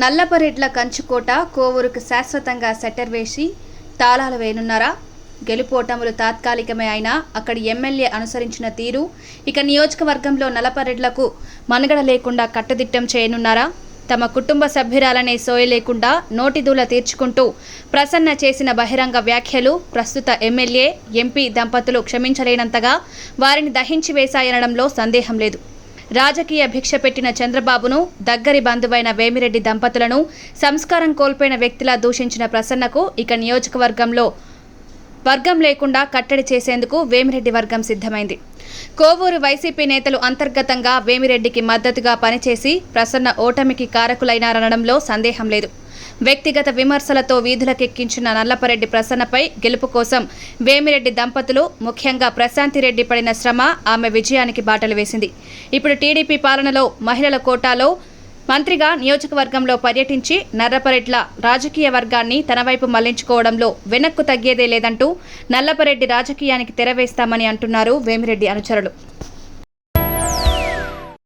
నల్లపరెడ్ల కంచుకోట కోవూరుకు శాశ్వతంగా సెటర్ వేసి తాళాలు వేయనున్నారా? గెలుపోటములు తాత్కాలికమే అయినా అక్కడి ఎమ్మెల్యే అనుసరించిన తీరు ఇక నియోజకవర్గంలో నల్లపరెడ్లకు మనుగడ లేకుండా కట్టుదిట్టం చేయనున్నారా? తమ కుటుంబ సభ్యురాలనే సోయ లేకుండా నోటిదూల తీర్చుకుంటూ ప్రసన్న చేసిన బహిరంగ వ్యాఖ్యలు ప్రస్తుత ఎమ్మెల్యే ఎంపీ దంపతులు క్షమించలేనంతగా వారిని దహించి వేశాయనడంలో సందేహం లేదు. రాజకీయ భిక్ష పెట్టిన చంద్రబాబును దగ్గరి బంధువైన వేమిరెడ్డి దంపతులను సంస్కారం కోల్పోయిన వ్యక్తిలా దూషించిన ప్రసన్నకు ఇక నియోజకవర్గంలో వర్గం లేకుండా కట్టడి చేసేందుకు వేమిరెడ్డి వర్గం సిద్ధమైంది. కోవూరు వైసీపీ నేతలు అంతర్గతంగా వేమిరెడ్డికి మద్దతుగా పనిచేసి ప్రసన్న ఓటమికి కారకులైనారనడంలో సందేహం లేదు. వ్యక్తిగత విమర్శలతో వీధులకెక్కించిన నల్లపరెడ్డి ప్రసన్నపై గెలుపు కోసం వేమిరెడ్డి దంపతులు ముఖ్యంగా ప్రశాంతిరెడ్డి పడిన శ్రమ ఆమె విజయానికి బాటలు వేసింది. ఇప్పుడు టీడీపీ పాలనలో మహిళల కోటాలో మంత్రిగా నియోజకవర్గంలో పర్యటించి నర్రపరెడ్ల రాజకీయ వర్గాన్ని తన వైపు మళ్ళించుకోవడంలో వెనక్కు తగ్గేదే లేదంటూ నల్లపరెడ్డి రాజకీయానికి తెరవేస్తామని అంటున్నారు వేమిరెడ్డి అనుచరులు.